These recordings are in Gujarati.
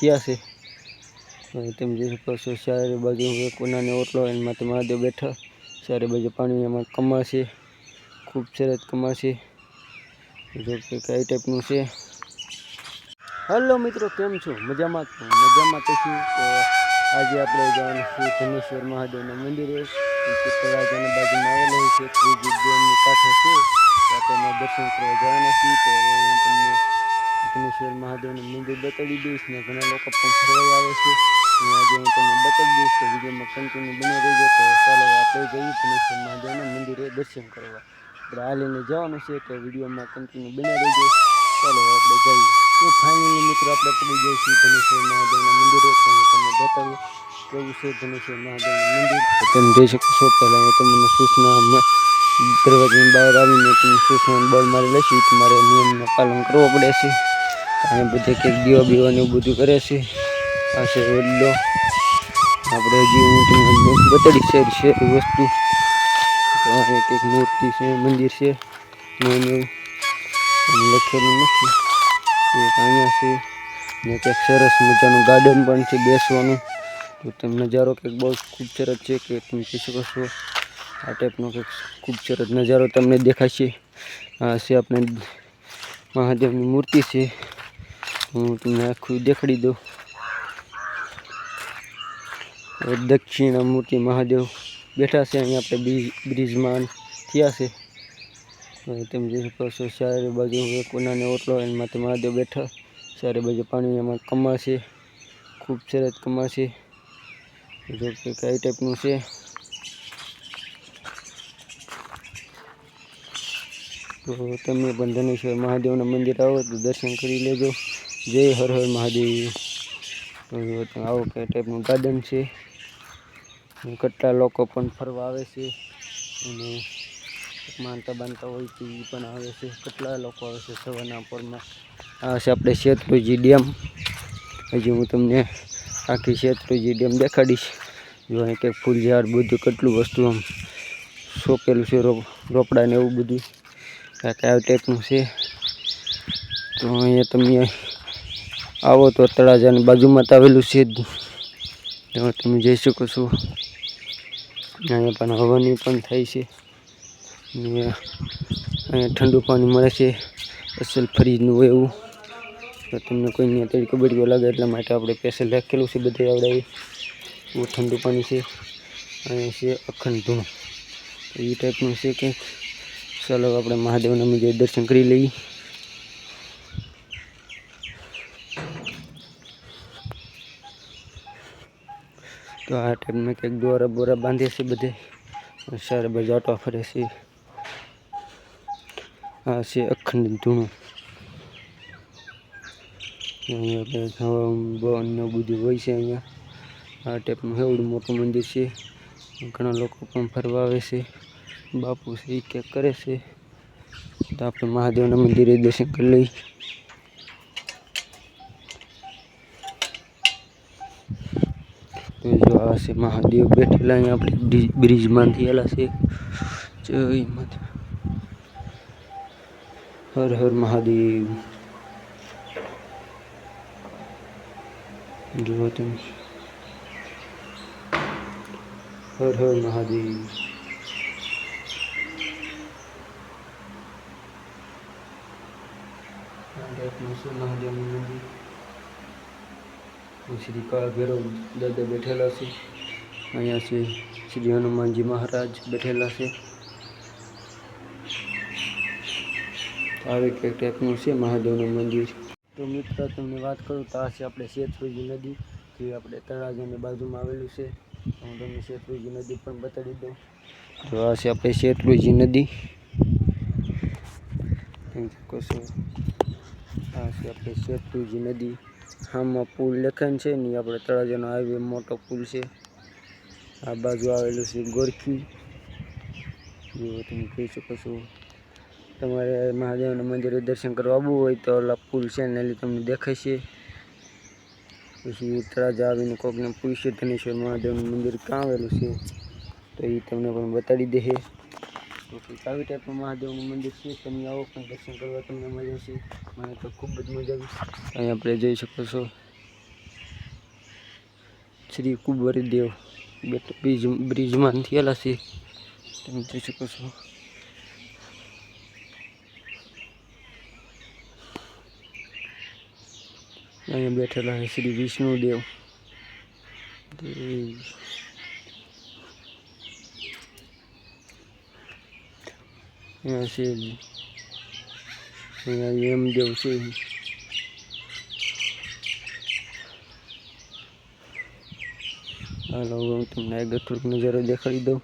થયા છે. તમે જોઈ શકો છો, ચારે બાજુ કોનાને ઓટલો એના માથે મહાદેવ બેઠા. ચારે બાજુ પાણી એમાં કમળ છે, ખૂબ સરસ કમળ છે. જો કે કઈ ટાઈપનું છે. હલો મિત્રો, કેમ છો? મજામાં મજામાં તો છું. તો આજે આપણે જવાનું છે ધનેશ્વર મહાદેવના મંદિરે. રાજાના બાજુમાં આવેલું છે. ત્રીજી ડેમની કાંઠે છે. તો આપણે દર્શન કરવા જવાના છીએ. તો તમને ધનેશ્વર મહાદેવનું મંદિર બતાવી દઈશ ને ઘણા લોકો પણ ફરવા આવે છે. અને આજે હું તમને બતાવી દઈશ તો વિડીયોમાં કન્ટિન્યુ બની રહેજો તો ચાલો આપણે જઈએ ધનેશ્વર મહાદેવના મંદિરે દર્શન કરવા. આપણે હાલીને જવાનું છે તો વિડીયોમાં કન્ટિન્યુ બની રહેજો ચાલો આપણે જઈએ. તો ફાઇનલી મિત્રો આપણે પડી જઈશું છીએ ધનેશ્વર મહાદેવના મંદિરે. તો હું તમને બતાવું કેવું છે ધનેશ્વર મહાદેવનું મંદિર. તમે જોઈ શકો છો, પહેલાં હું તમને સૂચના દરવાજાની બહાર આવીને તમે સૂચના બોલ મારી લઈશું. તમારે નિયમનું પાલન કરવું પડે છે. અહીંયા બધે કંઈક દીવા બીવાનું બધું કરે છે. છે વડલો. આપણે હજી હું તમને બતાડીશ છે વસ્તુ. તો અહીંયા કંઈક મૂર્તિ છે, મંદિર છે. નવું લખેલું નથી. એક અહીંયા છે. ને કંઈક સરસ મજાનું ગાર્ડન પણ છે બેસવાનું. તો તમે નજારો કંઈક બહુ ખૂબ સરસ છે કે તમે કહી શકો છો? આ ટાઈપનો કંઈક ખૂબ સરસ નજારો તમને દેખાશે આ છે આપણે મહાદેવની મૂર્તિ છે. હું તમને આખું દેખાડી દઉં. દક્ષિણા મૂર્તિ મહાદેવ બેઠા છે, અહીંયા આપણે બ્રિજ બ્રિજમાં થયા છે. તમે જોઈ શકો છો ચારે બાજુ કોનાને ઓટલો એના માથે મહાદેવ બેઠા. ચારે બાજુ પાણી એમાં કમળ છે ખૂબ સરસ કમળ છે જો કે કઈ ટાઈપનું છે. તો તમે પણ ધનેશ્વર મહાદેવના મંદિર આવો તો દર્શન કરી લેજો. જય હર હર મહાદેવ. આવો કઈ ટાઈપનું ગાર્ડન છે. કેટલા લોકો પણ ફરવા આવે છે. અને માનતા બાંધતા હોય તો એ પણ આવે છે. કેટલા લોકો આવે છે સવારના પરમાં. આ છે આપણે શેત્રુજી ડેમ. હજી હું તમને આખી શેત્રુજી ડેમ દેખાડીશ. જો અહીં કંઈક ફૂલ ઝાડ બધું કેટલું વસ્તુ આમ સોંપેલું છે, રોપ રોપડા ને એવું બધું. કાંઈક આ ટાઈપનું છે. તો અહીંયા તમે આવો તો તળાજાની બાજુમાં તો આવેલું છે જ. તમે જઈ શકો છો. અહીંયા પણ હવાની પણ થાય છે. ને અહીંયા ઠંડુ પાણી મળે છે. અસલ ફ્રીજનું હોય એવું. તો તમને કોઈને અત્યારે કબડ્ડીઓ લાગે એટલા માટે આપણે પેસલ રાખેલું છે બધે આપણે. બહુ ઠંડુ પાણી છે. અહીંયા છે અખંડ ધૂણો. એ ટાઈપનું છે કંઈક. ચાલો આપણે મહાદેવના મંદિર દર્શન કરી લઈએ. તો આ ટાઈપના કંઈક દોરા બોરા બાંધે છે બધે. સારા બાજુ ઓટો ફરે છે. આ છે અખંડ ધૂણું. અહીંયા હવા બધું હોય છે અહીંયા. આ ટાઈપનું એવડું મોટું મંદિર છે. ઘણા લોકો પણ ફરવા આવે છે. બાપુ છે એ ક્યાંક કરે છે. તો આપણે મહાદેવના મંદિરે દર્શન કરી લઈએ. જો આ છે મહાદેવ બેઠેલા અહીંયા આપણે બ્રિજ- બ્રિજમાં થયેલા છે. જય હર હર મહાદેવ. જુઓ તમે. હર હર મહાદેવ. મહાદેવનું મંદિર? શ્રી કાળ ભૈરવ દાદા બેઠેલા છે અહીંયા છે શ્રી હનુમાનજી મહારાજ બેઠેલા છે આવી કંઈક ટાઈપનું છે મહાદેવનું મંદિર તો મિત્ર તમને વાત કરું તો આ છે આપણે શેત્રુજી નદી, જે આપણે તળાજાની બાજુમાં આવેલું છે. તો હું તમને શેત્રુજી નદી પણ બતાવી દઉં. તો આ છે આપણે શેત્રુજી નદી. જોઈ શકો છો આ છે આપણે શેત્રુજી નદી. આમાં પુલ લખાણ છે ને આપણે તળાજાનો હાઈવે મોટો પુલ છે. આ બાજુ આવેલું છે ગોરખી. જો તમે કહી શકો છો. તમારે મહાદેવના મંદિરે દર્શન કરવા આવવું હોય તો ઓલા પુલ છે ને એટલે તમને દેખાશે પછી તળાજા આવીને કોકને પૂછશે ધનેશ્વર મહાદેવનું મંદિર ક્યાં આવેલું છે? તો એ તમને પણ બતાડી દે તો કંઈક આવી ટાઈપનું મહાદેવનું મંદિર છે તમે આવો પણ દર્શન કરવા તમને મજા આવશે મને તો ખૂબ જ મજા આવી અહીં આપણે જોઈ શકો છો શ્રી કુંવરદેવ બેટ બ્રિજ બ્રિજમાં થયેલા છે તમે જોઈ શકો છો અહીંયા બેઠેલા છે શ્રી વિષ્ણુદેવ દેવ. અહીંયા છે અહીંયા યમદેવ છે. હાલો હું તમને આગળ થોડુંક નજારો દેખાડી દઉં.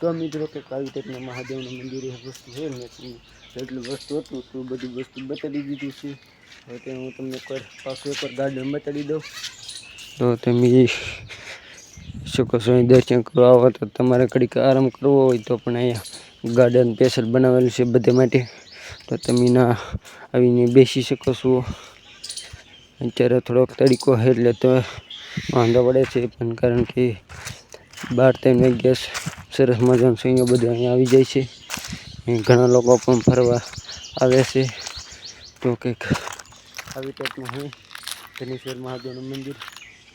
તો મિત્રો કે આવી ટાઈપના મહાદેવના મંદિરે વસ્તુ છે ને જેટલું વસ્તુ હતું, તો બધી વસ્તુ બતાવી દીધું છે. હવે તે હું તમને એકવાર પાછું એકવાર ગાર્ડન બતાવી દઉં. તો તમે શું કહો છો, અહીં દર્શન કરવા આવો તો તમારે કડીક આરામ કરવો હોય તો પણ અહીંયા ગાર્ડન સ્પેશિયલ બનાવેલું છે બધે માટે. તો તમે ના આવીને બેસી શકો છો. અત્યારે થોડોક તડીકો છે એટલે તો વાંધો પડે છે, પણ કારણ કે બાર ત્રણ ગેસ સરસ મજાનું અહીંયા બધું અહીંયા આવી જાય છે. ઘણા લોકો પણ ફરવા આવે છે. તો કંઈક આવી ટાઈપનું હું ધનેશ્વર મહાદેવનું મંદિર.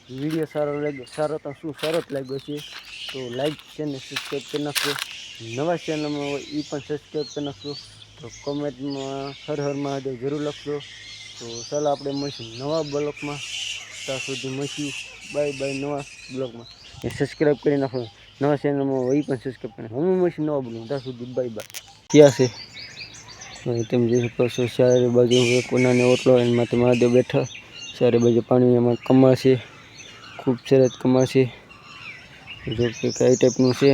વીડિયો સારો લાગ્યો, સારો તો શું સારો જ લાગ્યો છે. તો લાઈક છે ને સબસ્ક્રાઈબ કરી નાખજો. નવા ચેનલમાં હોય એ પણ સબસ્ક્રાઈબ કરી નાખજો. તો કોમેન્ટમાં હર હર મહાદેવ જરૂર લખજો. તો ચાલો આપણે મળીશું નવા બ્લોકમાં. ત્યાં સુધી મળીશું. બાય બાય નવા બ્લોકમાં. એ સબસ્ક્રાઈબ કરી નાખો. નવા ચેનલમાં હોય પણ સબસ્ક્રાઈબ કરી નાખો. હું મળીશું નવા બ્લોક ત્યાં સુધી બાય બાય ક્યાં છે. તમે જોઈ શકો છો ચારે બાજુ કોનાને ઓટલો એના માથે મહાદેવ બેઠા. ચારે બાજુ પાણી એમાં કમળ છે. ખૂબ સરસ કમળ છે. જો કે કઈ ટાઈપનું છે.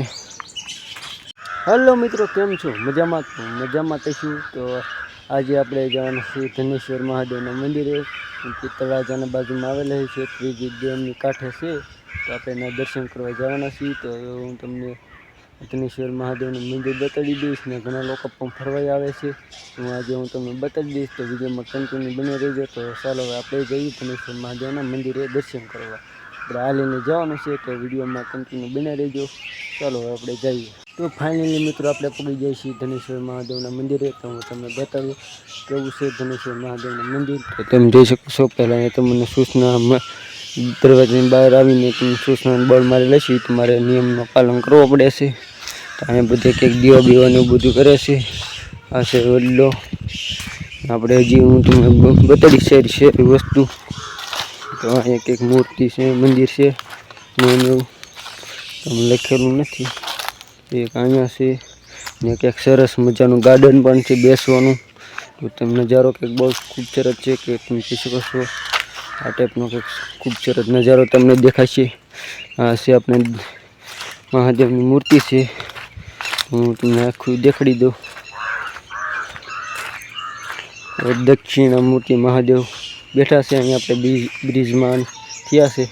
હલો મિત્રો, કેમ છો? મજામાં મજામાં થઈશું તો આજે આપણે જવાના છીએ ધનેશ્વર મહાદેવના મંદિરે. તળાજાના બાજુમાં આવેલા છે, ત્રીજી ડેમની કાંઠે છે. તો આપણે એના દર્શન કરવા જવાના છીએ. તો હું તમને ધનેશ્વર મહાદેવનું મંદિર બતાવી દઈશ ને ઘણા લોકો પણ ફરવાઈ આવે છે. હું આજે હું તમને બતાવી દઈશ તો વિડીયોમાં કન્ટિન્યુ બની રહેજો. તો ચાલો હવે આપણે જઈએ ધનેશ્વર મહાદેવના મંદિરે દર્શન કરવા. આપણે હાલીને જવાનું છે તો વિડીયોમાં કન્ટિન્યુ બની રહેજો. ચાલો હવે આપણે જઈએ. તો ફાઇનલી મિત્રો આપણે પડી જઈએ છીએ ધનેશ્વર મહાદેવના મંદિરે. તો હું તમને બતાવું કેવું છે ધનેશ્વર મહાદેવનું મંદિર. તો તમે જોઈ શકો છો, પહેલાં તમને સૂચના દરવાજાની બહાર આવીને તમે સૂચના બળ મારી છે તમારે નિયમનું પાલન કરવું પડે છે. અહીંયા બધે કંઈક દીવો બીવા ને બધું કરે છે આ છે વડલો આપણે હજી હું તમને બતાડીશ છે છે એ વસ્તુ. તો અહીંયા કંઈક મૂર્તિ છે, મંદિર છે. ને એવું તમે લખેલું નથી. એક અહીંયા છે ને કંઈક સરસ મજાનું ગાર્ડન પણ છે બેસવાનું. તો તમે નજારો કંઈક બહુ ખૂબ સરસ છે કે તમે શકો છો. આ ટાઈપનો કંઈક ખૂબ સરસ નજારો તમને દેખાશે આ છે આપણે મહાદેવની મૂર્તિ છે. હું તમને આખું દેખાડી દઉં. દક્ષિણ મૂર્તિ મહાદેવ બેઠા છે અહીંયા આપણે બ્રિજ, બ્રિજમાં થયા છે.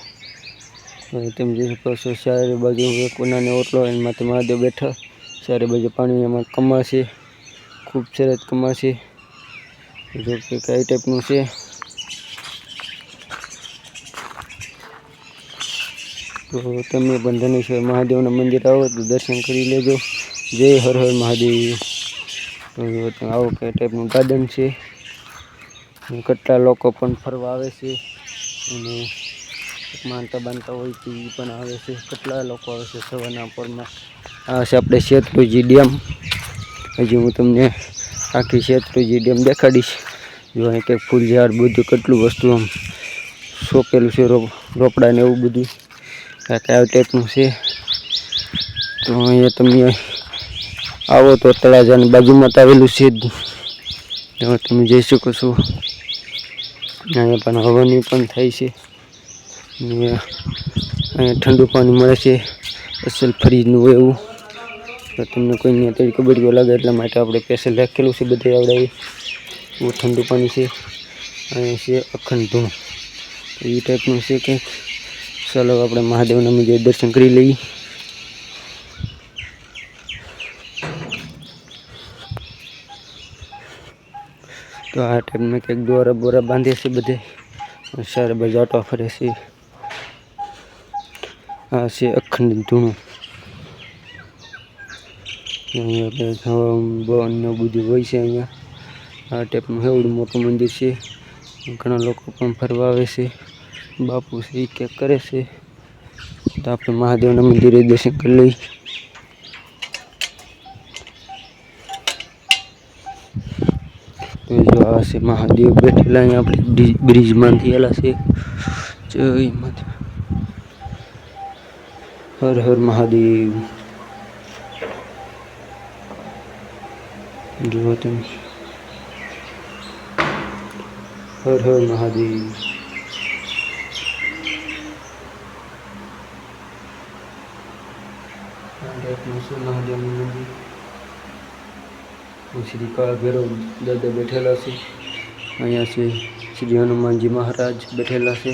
તમે જોઈ શકો છો ચારે બાજુ કોનાને ઓટલો એના માથે મહાદેવ બેઠા. ચારે બાજુ પાણી એમાં કમળ છે ખૂબ સરસ કમળ છે જો કે કઈ ટાઈપનું છે. તો તમે પણ ધનેશ્વર મહાદેવના મંદિર આવો તો દર્શન કરી લેજો. જય હર હર મહાદેવ. આવો કઈ ટાઈપનું ગાર્ડન છે. કેટલા લોકો પણ ફરવા આવે છે. અને માનતા બાંધતા હોય તો પણ આવે છે. કેટલા લોકો આવે છે સવારના પરમાં આ છે આપણે શેત્રુજી ડેમ. હજી હું તમને આખી શેત્રુજી ડેમ દેખાડીશ. જો અહીં કંઈક ફૂલ ઝાડ બધું કેટલું વસ્તુ આમ સોંપેલું છે, રોપ, રોપડા ને એવું બધું. કાંઈક કયા ટાઈપનું છે. તો અહીંયા તમે આવો તો તળાજાની બાજુમાં તો આવેલું છે જ. તમે જઈ શકો છો. અહીંયા પણ હવાની પણ થાય છે. અહીંયા ઠંડુ પાણી મળે છે. અસલ ફ્રીજનું હોય એવું. તો તમને કોઈને અત્યારે કબડ્ડીઓ લાગે એટલા માટે આપણે પેસલ રાખેલું છે બધે આવડે બહુ ઠંડુ પાણી છે. અહીંયા છે અખંડ ધૂણ. એ ટાઈપનું છે કંઈક. ચાલો આપણે મહાદેવના મંદિર દર્શન કરી લઈએ. તો આ ટાઈપમાં કંઈક દોરા બોરા બાંધે છે બધે. સારા બધા આટો ફરે છે. આ છે અખંડ ધૂણું. અહીંયા બધું હોય છે અહીંયા. આ ટાઈપનું એવડું મોટું મંદિર છે. ઘણા લોકો પણ ફરવા આવે છે. બાપુ એ ક્યાંક કરે છે. તો આપણે મહાદેવના મંદિરે દર્શન કરી લઈ છે, મહાદેવ બેઠેલા અહીંયા આપણે બ્રિજમાંથી એલા છે. જય માતા હર હર મહાદેવ. જુઓ તમે. હર હર મહાદેવ. મહાદેવનું મંદિર શ્રી કાળ ભૈરવ દાદા બેઠેલા છે અહીંયા છે શ્રી હનુમાનજી મહારાજ બેઠેલા છે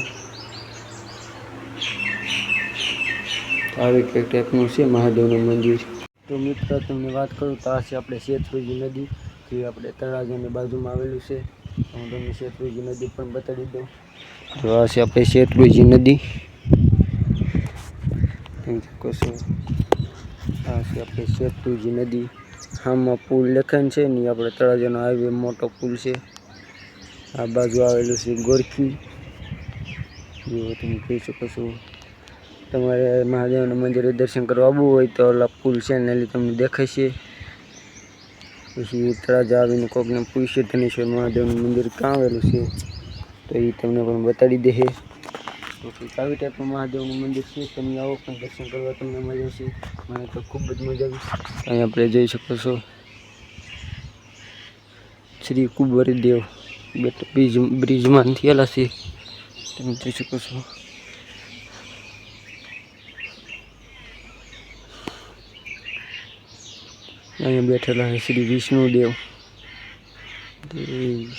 આવી કંઈક ટાઈપનું છે મહાદેવનું મંદિર તો મિત્ર તમને વાત કરું તો આ છે આપણે શેત્રુજી નદી જે આપણે તળાજાની બાજુમાં આવેલું છે હું તમને શેત્રુજી નદી પણ બતાવી દઉં તો આ છે આપણે શેત્રુજી નદી તમે શકો છો આ છે આપણે શેત્રુજી નદી આમાં પુલ લખાણ છે ને આપણે તળાજાનો હાઈવે મોટો પુલ છે. આ બાજુ આવેલું છે ગોરખી. જો તમે કહી શકો છો. તમારે મહાદેવના મંદિરે દર્શન કરવા આવવું હોય તો ઓલા પુલ છે ને એટલે તમને દેખાશે પછી તળાજા આવીને કોકને પૂછશે ધનેશ્વર મહાદેવનું મંદિર ક્યાં આવેલું છે, તો એ તમને પણ બતાડી દે તો કંઈક આવી મહાદેવનું મંદિર છે. તમે આવો, પણ દર્શન કરવા તમને મજા આવશે. મને તો ખૂબ જ મજા આવી. અહીં આપણે જોઈ શકો છો. શ્રી કુબરદેવ બેટ, બ્રિજ, બ્રિજમાં થયેલા છે. તમે જોઈ શકો છો. અહીંયા બેઠેલા છે શ્રી વિષ્ણુદેવ દેવ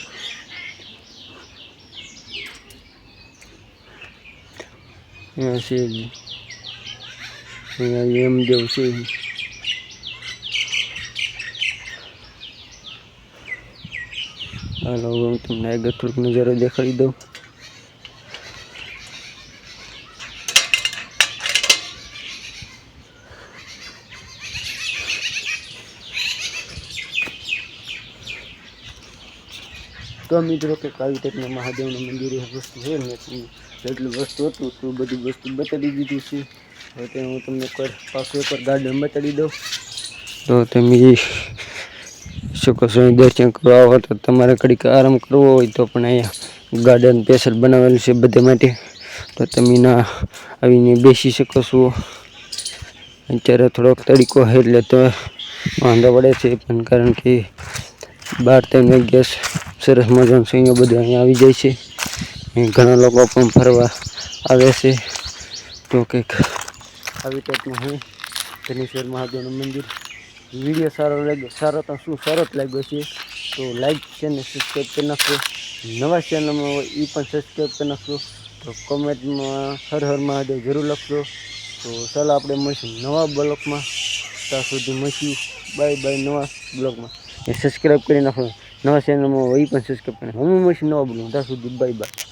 અહીંયા છે અહીંયા યમદેવ છે. હાલો હું તમને આગળ થોડુંક નજારો દેખાડી દઉં. તો મિત્રો કે આવી ટાઈપના મહાદેવનું મંદિર વસ્તુ છે ને જેટલું વસ્તુ હતું તો બધી વસ્તુ બતાડી દીધી છે. હવે હું તમને કોઈ પાછું એકવાર ગાર્ડન બતાડી દઉં. તો તમે શકો છો દર્શન કરવા આવો તો તમારે કડીક આરામ કરવો હોય તો પણ અહીંયા ગાર્ડન સ્પેશિયલ બનાવેલું છે બધા માટે. તો તમે ના આવીને બેસી શકો છો. અત્યારે થોડોક તડીકો છે એટલે તો વાંધો પડે છે, પણ કારણ કે બાર ત્રણ ગેસ સરસ મજાનું અહીંયા બધું અહીંયા આવી જાય છે. ઘણા લોકો પણ ફરવા આવે છે. તો કંઈક આવી ટાઈપનું હું ધનેશ્વર મહાદેવનું મંદિર. વીડિયો સારો લાગ્યો. સારો તો શું? સરસ લાગ્યો છે. તો લાઈક છે ને સબસ્ક્રાઈબ કરી નાખો નવા ચેનલમાં હોય એ પણ સબસ્ક્રાઈબ કરી નાખજો. તો કોમેન્ટમાં હર હર મહાદેવ જરૂર લખજો. તો ચાલો આપણે મળીશું નવા બ્લોકમાં. ત્યાં સુધી મળીશું. બાય બાય નવા બ્લોગમાં સબસ્ક્રાઈબ કરી નાખો નવા ચેનલમાં હોય એ પણ સબસ્ક્રાઈબ કરી હું મળીશું નવા બ્લોગ ત્યાં સુધી બાય બાય